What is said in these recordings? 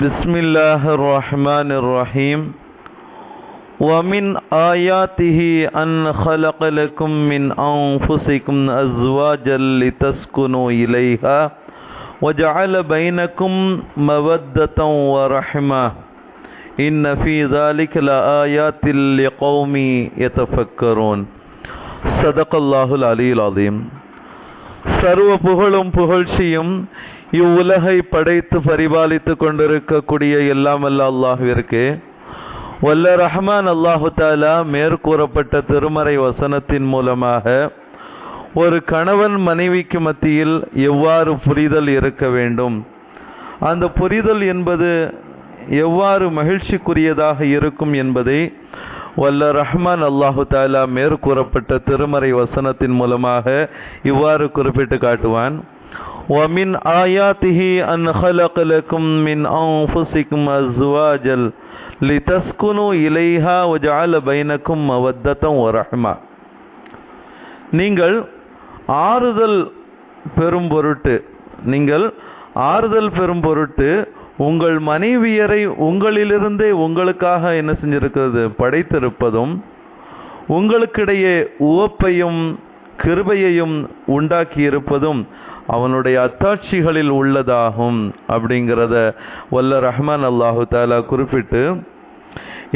بسم الله الرحمن الرحيم ومن آياته أن خلق لكم من أنفسكم أزواجا لتسكنوا إليها وجعل بينكم مودة ورحمة إن في ذلك لآيات لقوم يتفكرون صدق الله العلي العظيم சர்வ புகழும் புகழ்ச்சியும் இவ்வுலகை படைத்து பரிபாலித்து கொண்டிருக்கக்கூடிய எல்லாம் அல்ல அல்லாஹுவிற்கு. வல்ல ரஹ்மான் அல்லாஹு தாலா மேற்கூறப்பட்ட திருமறை வசனத்தின் மூலமாக ஒரு கணவன் மனைவிக்கு மத்தியில் எவ்வாறு புரிதல் இருக்க வேண்டும்? அந்த புரிதல் என்பது எவ்வாறு மகிழ்ச்சிக்குரியதாக இருக்கும் என்பதை வல்ல ரஹ்மான் அல்லாஹு தாலா மேற்கூறப்பட்ட திருமறை வசனத்தின் மூலமாக இவ்வாறு குறிப்பிட்டு காட்டுவான். ومن آياته أن خلق لكم من أنفسكم أزواجا لتسكنوا إليها وجعل بينكم مودة ورحمة நீங்கள் ஆறுதல் பெறும் பொருட்டு நீங்கள் ஆறுதல் பெறும் பொருட்டு உங்கள் மனைவியரை உங்களிலிருந்தே உங்களுக்காக என்ன செஞ்சிருக்கிறது படைத்திருப்பதும் உங்களுக்கிடையே உவப்பையும் கிருபையையும் உண்டாக்கி இருப்பதும் அவனுடைய அத்தாட்சிகளில் உள்ளதாகும் அப்படிங்கிறத வல்ல ரஹ்மான் அல்லாஹு தாலா குறிப்பிட்டு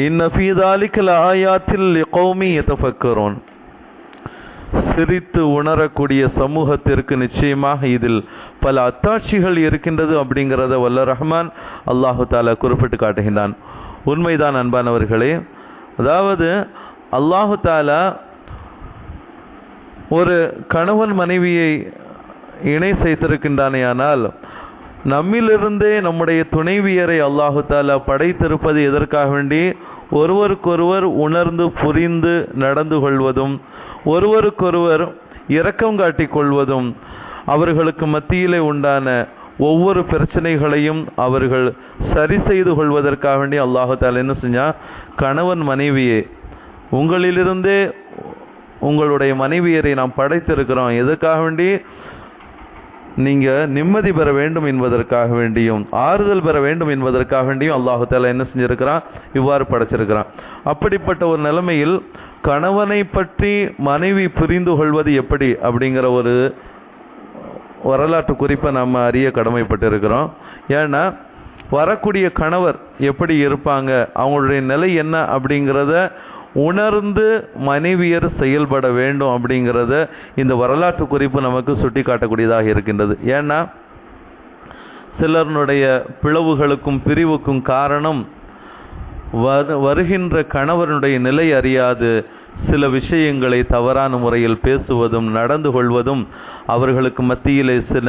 இன்ன ஃபீதாலிக்கல் ஆயாத்தில் கௌமி எத்தஃபக்கரோன் சிரித்து உணரக்கூடிய சமூகத்திற்கு நிச்சயமாக இதில் பல அத்தாட்சிகள் இருக்கின்றது அப்படிங்கிறத வல்ல ரஹ்மான் அல்லாஹு தாலா குறிப்பிட்டு காட்டுகின்றான். உண்மைதான் அன்பானவர்களே. அதாவது அல்லாஹு தாலா ஒரு கணவன் மனைவியை இணை செய்திருக்கின்றானேயானால் நம்மிலிருந்தே நம்முடைய துணைவியரை அல்லாஹு தாலா படைத்திருப்பது எதற்காக வேண்டி? ஒருவருக்கொருவர் உணர்ந்து புரிந்து நடந்து கொள்வதும் ஒருவருக்கொருவர் இரக்கம் காட்டிக் கொள்வதும் அவர்களுக்கு மத்தியிலே உண்டான ஒவ்வொரு பிரச்சனைகளையும் அவர்கள் சரி செய்து கொள்வதற்காக வேண்டி அல்லாஹு தாலா என்ன செஞ்சா கணவன் மனைவியே உங்களிலிருந்தே உங்களுடைய மனைவியரை நாம் படைத்திருக்கிறோம். எதுக்காக வேண்டி? நீங்கள் நிம்மதி பெற வேண்டும் என்பதற்காக வேண்டியும் ஆறுதல் பெற வேண்டும் என்பதற்காக வேண்டியும் அல்லாஹு தாலா என்ன செஞ்சிருக்கிறான்? இவ்வாறு படைச்சிருக்கிறான். அப்படிப்பட்ட ஒரு நிலைமையில் கணவனை பற்றி மனைவி புரிந்து கொள்வது எப்படி அப்படிங்கிற ஒரு வரலாற்று குறிப்பை நம்ம அறிய கடமைப்பட்டிருக்கிறோம். ஏன்னா வரக்கூடிய கணவர் எப்படி இருப்பாங்க? அவங்களுடைய நிலை என்ன அப்படிங்கிறத உணர்ந்து மனைவியர் செயல்பட வேண்டும் அப்படிங்கிறத இந்த வரலாற்று குறிப்பு நமக்கு சுட்டி காட்டக்கூடியதாக இருக்கின்றது. ஏன்னா சிலருடைய பிளவுகளுக்கும் பிரிவுக்கும் காரணம் வருகின்ற கணவனுடைய நிலை அறியாது. சில விஷயங்களை தவறான முறையில் பேசுவதும் நடந்து கொள்வதும் அவர்களுக்கு மத்தியிலே சில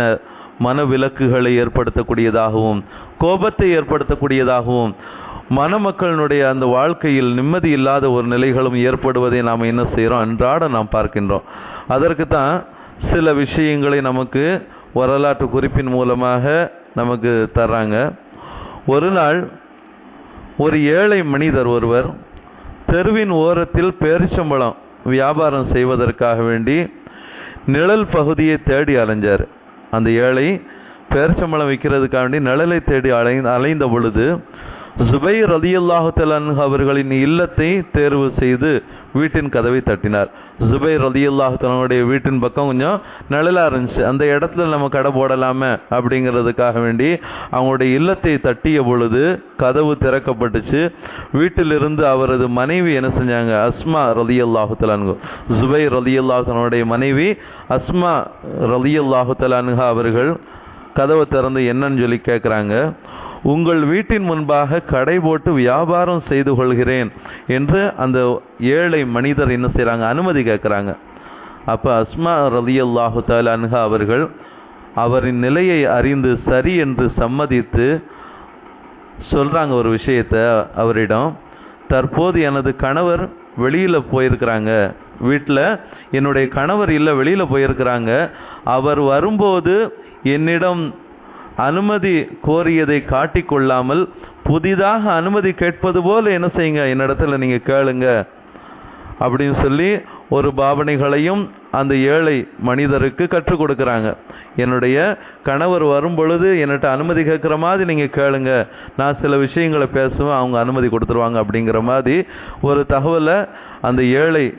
மனவிலக்குகளை ஏற்படுத்தக்கூடியதாகவும் கோபத்தை ஏற்படுத்தக்கூடியதாகவும் மணமக்களினுடைய அந்த வாழ்க்கையில் நிம்மதி இல்லாத ஒரு நிலைகளும் ஏற்படுவதை நாம் என்ன செய்கிறோம்? அன்றாட நாம் பார்க்கின்றோம். அதற்கு தான் சில விஷயங்களை நமக்கு வரலாற்று குறிப்பின் மூலமாக நமக்கு தர்றாங்க. ஒரு நாள் ஒரு ஏழை மனிதர் ஒருவர் தெருவின் ஓரத்தில் பேரிச்சம்பழம் வியாபாரம் செய்வதற்காக வேண்டி நிழல் பகுதியை தேடி அலைஞ்சார். அந்த ஏழை பேரிச்சம்பழம் விற்கிறதுக்காக வேண்டி நிழலை தேடி அலை அலைந்த பொழுது ஜுபைர் ரலியல்லாஹு தலன் அவர்களின் இல்லத்தை தேர்வு செய்து வீட்டின் கதவை தட்டினார். ஜுபைர் அலி தலனுடைய வீட்டின் பக்கம் கொஞ்சம் நிழலாக இருந்துச்சு. அந்த இடத்துல நம்ம கடை போடலாமே அப்படிங்கிறதுக்காக வேண்டி அவங்களுடைய இல்லத்தை தட்டிய பொழுது கதவு திறக்கப்பட்டுச்சு. வீட்டிலிருந்து அவரது மனைவி என்ன செஞ்சாங்க? அஸ்மா ரலி தலான்கு ஜுபைர் அலி தலனுடைய மனைவி அஸ்மா ரலியல்லாஹு தலான்ஹா அவர்கள் கதவை திறந்து என்னன்னு சொல்லி கேட்குறாங்க உங்கள் வீட்டின் முன்பாக கடை போட்டு வியாபாரம் செய்து கொள்கிறேன் என்று அந்த ஏழை மனிதர் என்ன செய்கிறாங்க அனுமதி கேட்குறாங்க. அப்போ அஸ்மா ரதி அல்லாஹு அன்ஹா அவர்கள் அவரின் நிலையை அறிந்து சரி என்று சம்மதித்து சொல்கிறாங்க ஒரு விஷயத்த அவரிடம். தற்போது எனது கணவர் வெளியில் போயிருக்கிறாங்க. வீட்டில் என்னுடைய கணவர் இல்லை வெளியில் போயிருக்கிறாங்க. அவர் வரும்போது என்னிடம் அனுமதி கோரியதை காட்டிக்கொள்ளாமல் புதிதாக அனுமதி கேட்பது போல என்ன செய்யுங்க? என்னிடத்துல நீங்க கேளுங்க. அப்படின்னு சொல்லி ஒரு பாவனைகளையும் அந்த ஏழை மனிதருக்கு கற்றுக் கொடுக்குறாங்க. என்னுடைய கணவர் வரும் பொழுது என்கிட்ட அனுமதி கேட்குற மாதிரி நீங்கள் கேளுங்க. நான் சில விஷயங்களை பேசுவேன் அவங்க அனுமதி கொடுத்துருவாங்க அப்படிங்கிற மாதிரி ஒரு தகவலை அந்த ஏழை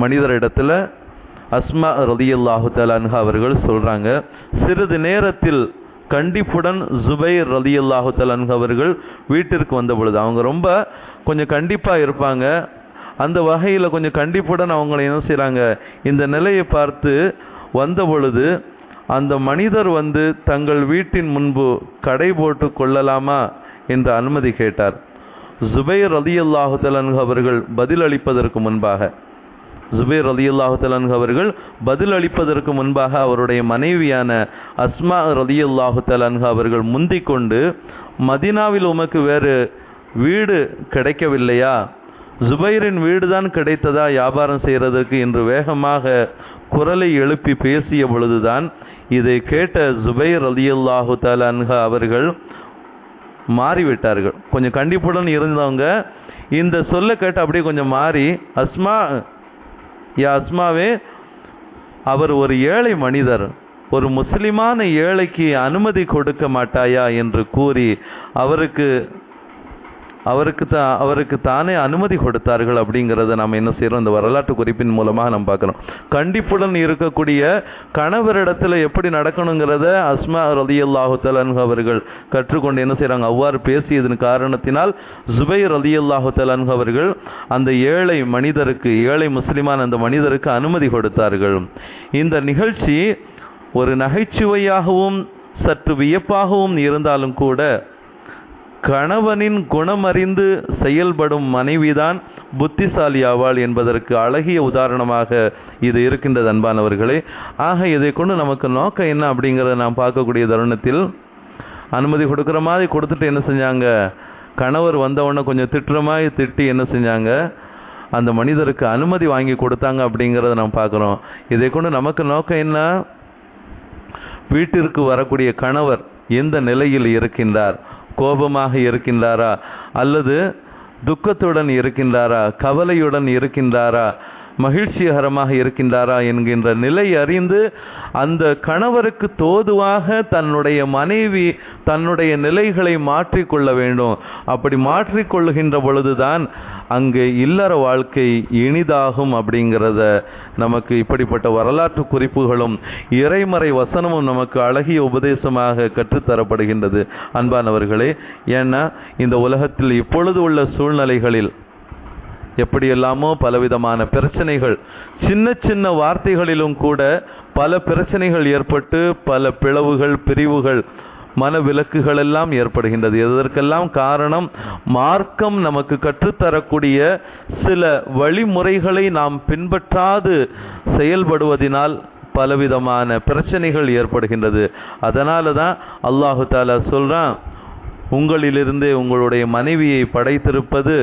மனிதரிடத்துல அஸ்மா ரதியுல்லாஹு தலான்ஹா அவர்கள் சொல்கிறாங்க சிறிது நேரத்தில் கண்டிப்புடன் ஜுபைர் ரலியல்லாஹு தலன் அவர்கள் வீட்டிற்கு வந்த பொழுது அவங்க ரொம்ப கொஞ்சம் கண்டிப்பாக இருப்பாங்க. அந்த வகையில் கொஞ்சம் கண்டிப்புடன் அவங்களை என்ன செய்கிறாங்க இந்த நிலையை பார்த்து வந்த பொழுது அந்த மனிதர் வந்து தங்கள் வீட்டின் முன்பு கடை போட்டு கொள்ளலாமா என்று அனுமதி கேட்டார். ஜுபைர் ரலியல்லாஹு தலான்ஹு அவர்கள் பதிலளிப்பதற்கு முன்பாக ஜுபைர் அலி தலான்ஹு அவர்கள் பதில் அளிப்பதற்கு முன்பாக அவருடைய மனைவியான அஸ்மா அலி தலான்ஹு அவர்கள் முந்திக் கொண்டு மதினாவில் உமக்கு வேறு வீடு கிடைக்கவில்லையா? ஜுபைரின் வீடுதான் கிடைத்ததா வியாபாரம் செய்கிறதற்கு என்று வேகமாக குரலை எழுப்பி பேசிய பொழுதுதான் இதை கேட்ட ஜுபைர் ரலியல்லாஹு தலான்ஹு அவர்கள் மாறிவிட்டார்கள். கொஞ்சம் கண்டிப்புடன் இருந்தவங்க இந்த சொல்ல கேட்டு அப்படியே கொஞ்சம் மாறி அஸ்மா யா அஸ்மாவே அவர் ஒரு ஏழை மனிதர் ஒரு முஸ்லிமான ஏழைக்கு அனுமதி கொடுக்க மாட்டாயா என்று கூறி அவருக்கு அவருக்கு தா அவருக்கு தானே அனுமதி கொடுத்தார்கள் அப்படிங்கிறத நாம் என்ன செய்கிறோம் இந்த வரலாற்று குறிப்பின் மூலமாக நம்ம பார்க்குறோம். கண்டிப்புடன் இருக்கக்கூடிய கணவரிடத்தில் எப்படி நடக்கணுங்கிறத அஸ்மா ரதி தலான்ஹு அவர்கள் கற்றுக்கொண்டு என்ன செய்கிறாங்க அவ்வாறு பேசியதன் காரணத்தினால் ஜுபை ரதி தலான்ஹு அவர்கள் அந்த ஏழை மனிதருக்கு ஏழை முஸ்லிமான அந்த மனிதருக்கு அனுமதி கொடுத்தார்கள். இந்த நிகழ்ச்சி ஒரு நகைச்சுவையாகவும் சற்று வியப்பாகவும் இருந்தாலும் கூட கணவனின் குணமறிந்து செயல்படும் மனைவிதான் புத்திசாலி ஆவாள் என்பதற்கு அழகிய உதாரணமாக இது இருக்கின்றது அன்பானவர்களே. ஆக இதை கொண்டு நமக்கு நோக்கம் என்ன அப்படிங்கிறத நாம் பார்க்கக்கூடிய தருணத்தில் அனுமதி கொடுக்குற மாதிரி கொடுத்துட்டு என்ன செஞ்சாங்க? கணவர் வந்தவொடனே கொஞ்சம் திட்டுற மாதிரி திட்டி என்ன செஞ்சாங்க? அந்த மனிதருக்கு அனுமதி வாங்கி கொடுத்தாங்க அப்படிங்கிறத நாம் பார்க்குறோம். இதை கொண்டு நமக்கு நோக்கம் என்ன? வீட்டிற்கு வரக்கூடிய கணவர் எந்த நிலையில் இருக்கின்றார்? கோபமாக இருக்கின்றாரா? அல்லது துக்கத்துடன் இருக்கின்றாரா? கவலையுடன் இருக்கின்றாரா? மகிழ்ச்சிகரமாக இருக்கின்றாரா? என்கின்ற நிலை அறிந்து அந்த கணவருக்கு தோதுவாக தன்னுடைய மனைவி தன்னுடைய நிலைகளை மாற்றிக்கொள்ள வேண்டும். அப்படி மாற்றிக்கொள்ளுகின்ற பொழுதுதான் அங்கு இல்லற வாழ்க்கை இனிதாகும் அப்படிங்கிறத நமக்கு இப்படிப்பட்ட வரலாற்று குறிப்புகளும் இறைமறை வசனமும் நமக்கு அழகிய உபதேசமாக கற்றுத்தரப்படுகின்றது. அன்பானவர்களே ஏன்னா இந்த உலகத்தில் இப்பொழுது உள்ள சூழ்நிலைகளில் எப்படியெல்லாமோ பலவிதமான பிரச்சனைகள் சின்ன சின்ன வார்த்தைகளிலும் கூட பல பிரச்சனைகள் ஏற்பட்டு பல பிளவுகள் பிரிவுகள் மனவிலக்குகள் எல்லாம் ஏற்படுகின்றது. இதற்கெல்லாம் காரணம் மார்க்கம் நமக்கு கற்றுத்தரக்கூடிய சில வழிமுறைகளை நாம் பின்பற்றாது செயல்படுவதினால் பலவிதமான பிரச்சனைகள் ஏற்படுகின்றது. அதனால தான் அல்லாஹு தாலா சொல்கிறான் உங்களிலிருந்தே உங்களுடைய மனைவியை படைத்திருப்பது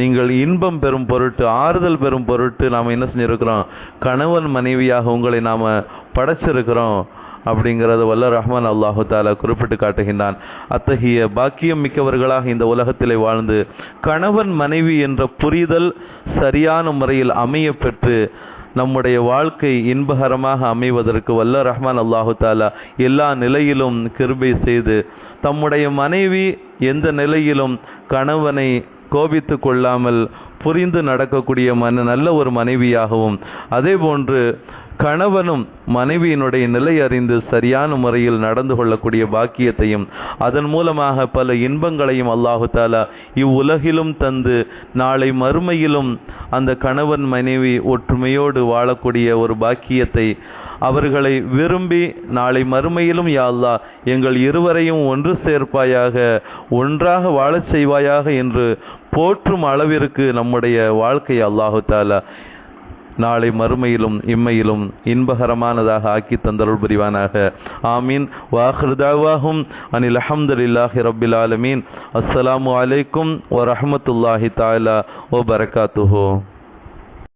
நீங்கள் இன்பம் பெறும் பொருட்டு ஆறுதல் பெறும் பொருட்டு நாம் என்ன செஞ்சிருக்கிறோம்? கணவன் மனைவியாக உங்களை நாம் படைச்சிருக்கிறோம். அப்படிங்கிறது வல்ல ரஹ்மான் அல்லாஹு தாலா குறிப்பிட்டு காட்டுகின்றான். அத்தகைய பாக்கியம் மிக்கவர்களாக இந்த உலகத்திலே வாழ்ந்து கணவன் மனைவி என்ற புரிதல் சரியான முறையில் அமைய பெற்று நம்முடைய வாழ்க்கை இன்பகரமாக அமைவதற்கு வல்ல ரஹ்மான் அல்லாஹு தாலா எல்லா நிலையிலும் கிருபை செய்து தம்முடைய மனைவி எந்த நிலையிலும் கணவனை கோபித்து கொள்ளாமல் புரிந்து நடக்கக்கூடிய மன நல்ல ஒரு மனைவியாகவும் அதே போன்று கணவனும் மனைவியினுடைய நிலை அறிந்து சரியான முறையில் நடந்து கொள்ளக்கூடிய பாக்கியத்தையும் அதன் மூலமாக பல இன்பங்களையும் அல்லாஹு தாலா இவ்வுலகிலும் தந்து நாளை மறுமையிலும் அந்த கணவன் மனைவி ஒற்றுமையோடு வாழக்கூடிய ஒரு பாக்கியத்தை அவர்களை விரும்பி நாளை மறுமையிலும் யாழ்லா எங்கள் இருவரையும் ஒன்று சேர்ப்பாயாக ஒன்றாக வாழச் செய்வாயாக என்று போற்றும் அளவிற்கு நம்முடைய வாழ்க்கை அல்லாஹு தாலா நாளை மறுமையிலும் இம்மையிலும் இன்பகரமானதாக ஆக்கி தந்தருள் புரிவானாக. ஆமீன். வாஹ்ருதாவாகும் அனில் அஹமதுல்லாஹி ரபில் ஆலமீன். அஸ்ஸலாமு அலைக்கும் வரஹமத்துல்லாஹி தாலா ஓ பரகாத்துஹோ.